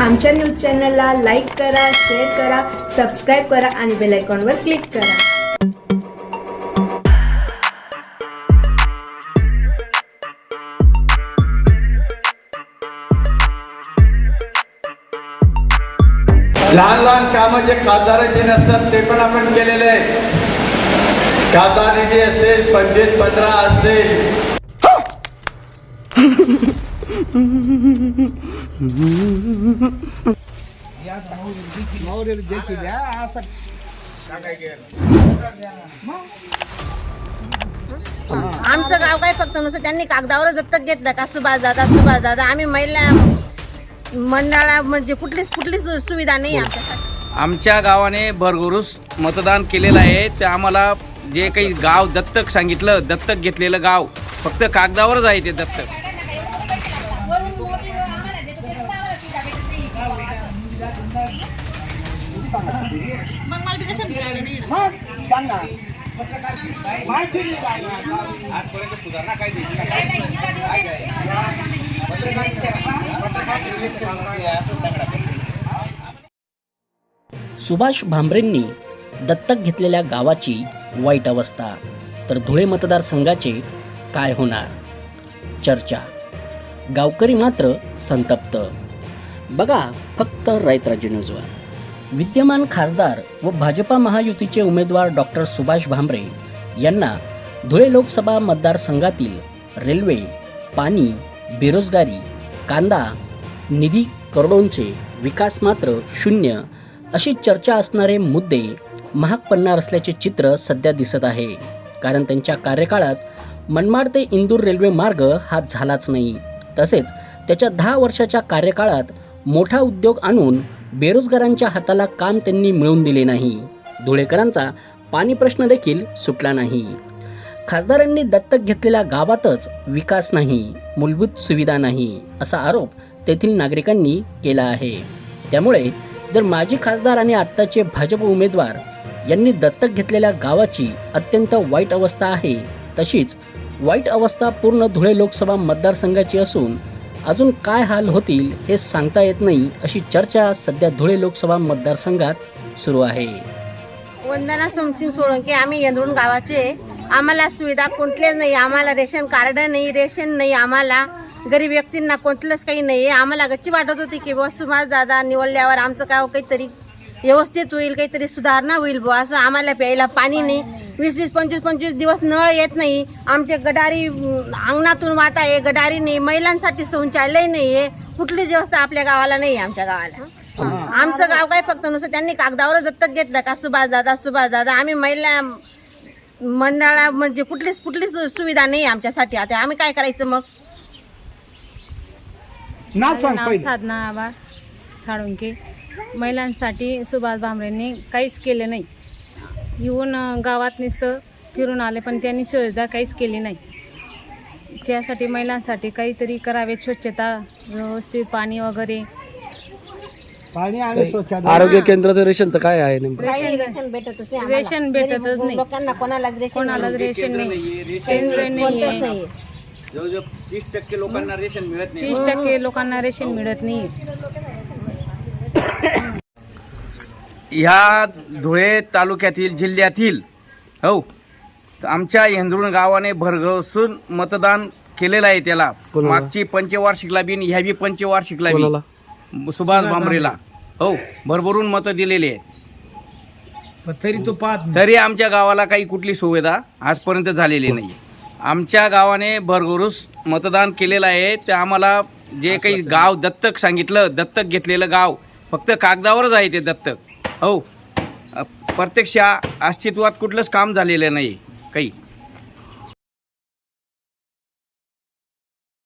आमच्या न्यूज चॅनलला लाईक करा शेअर करा सबस्क्राईब करा आणि बेल आयकॉनवर क्लिक करा. लहान लहान कामं जे खासदाराचे नसतात ते पण आपण केलेले आहेत. खासदार निधी असेल पंचवीस पंधरा असेल आमचं गाव काय फक्त नुसतं त्यांनी कागदावर दत्तक घेतलं का सुभाष दादा सुभाष दादा? आम्ही महिला मंडळा म्हणजे कुठलीच कुठलीच सुविधा नाही आमच्यासाठी. आमच्या गावाने भरघोस मतदान केलेलं आहे. ते आम्हाला जे काही गाव दत्तक सांगितलं दत्तक घेतलेलं गाव फक्त कागदावरच आहे ते दत्तक. सुभाष भामरेंनी दत्तक घेतलेल्या गावाची वाईट अवस्था. तर धुळे मतदारसंघाचे काय होणार? चर्चा. गावकरी मात्र संतप्त. बघा फक्त रायत राज्य न्यूजवर. विद्यमान खासदार व भाजपा महायुतीचे उमेदवार डॉक्टर सुभाष भामरे यांना धुळे लोकसभा मतदारसंघातील रेल्वे पाणी बेरोजगारी कांदा निधी करोडोंचे विकास मात्र शून्य अशी चर्चा असणारे मुद्दे महाग पडणार असल्याचे चित्र सध्या दिसत आहे. कारण त्यांच्या कार्यकाळात मनमाड ते इंदूर रेल्वे मार्ग हा झालाच नाही. तसेच त्याच्या दहा वर्षाच्या कार्यकाळात मोठा उद्योग आणून बेरोजगारांच्या हाताला काम त्यांनी मिळवून दिले नाही. धुळेकरांचा पाणी प्रश्न देखील सुटला नाही. खासदारांनी दत्तक घेतलेल्या गावातच विकास नाही मूलभूत सुविधा नाही असा आरोप तेथील नागरिकांनी केला आहे. त्यामुळे जर माजी खासदार आणि आत्ताचे भाजप उमेदवार यांनी दत्तक घेतलेल्या गावाची अत्यंत वाईट अवस्था आहे तशीच वाईट अवस्था पूर्ण धुळे लोकसभा मतदारसंघाची असून अजून काय हाल होतील हे सांगता येत नाही अशी चर्चा सध्या धुळे लोकसभा मतदारसंघात सुरू आहे. वंदना सोमसिंग सोळंके आम्ही येंद्रुण गावाचे आम्हाला सुविधा कोणतलेच नाही आम्हाला रेशन कार्ड नाही रेशन नाही आम्हाला गरीब व्यक्तींना कोणतलंच काही नाही आहे. आम्हाला गच्ची वाटत होती की बुवा सुभाष दादा निवडल्यावर आमचं काय काहीतरी व्यवस्थित होईल काहीतरी सुधारणा होईल बुवा असं आम्हाला प्यायला पाणी नाही. वीस वीस पंचवीस पंचवीस दिवस नळ येत नाही. आमचे गडारी अंगणातून वाता आहे. गडारी नाही महिलांसाठी शौचालय नाही आहे. कुठलीच व्यवस्था आपल्या गावाला नाही आहे आमच्या गावाला. आमचं गाव काय फक्त नुसतं त्यांनी कागदावरच दत्तक घेतलं का? सुभाष दादा सुभाष दादा आम्ही महिला मंडळा म्हणजे कुठलीच कुठलीच सुविधा नाही आहे आमच्यासाठी. आता आम्ही काय करायचं मग? नाव साधना आबा साळुंके. महिलांसाठी सुभाष भामरेंनी काहीच केले नाही. येऊन गावात नुसतं फिरून आले पण त्यांनी सुविधा काहीच केली नाही. त्यासाठी महिलांसाठी काहीतरी करावे स्वच्छता व्यवस्थित पाणी वगैरे. आरोग्य केंद्राचं रेशनचं काय आहे नेमकं? रेशन भेटतच नाही आम्हाला. रेशन भेटतच गरीब नाही. लोकांना कोणाला रेशन कोणालाच नाही. रेशन नाही. केंद्र कोणतंच नाही नाही जवळजवळ तीस टक्के लोकांना रेशन मिळत नाही. तीस टक्के लोकांना रेशन मिळत नाही. ह्या धुळे तालुक्यातील जिल्ह्यातील हो तर आमच्या हेंद्रुण गावाने भरघसून मतदान केलेलं आहे त्याला. कोणाला? मागची पंचवार्षिकला बी आणि ह्या बी पंचवार्षिकला कोणाला? बी सुभाष भामरेला. हो भरभरून मतं दिलेली आहेत. तरी तो पाहत तरी आमच्या गावाला काही कुठली सुविधा आजपर्यंत झालेली नाही. आमच्या गावाने भरघोस मतदान केलेलं आहे. ते आम्हाला जे काही गाव दत्तक सांगितलं दत्तक घेतलेलं गाव फक्त कागदावरच आहे ते दत्तक. हो प्रत्यक्ष अस्तित्वात कुठलंच काम झालेलं नाही काही.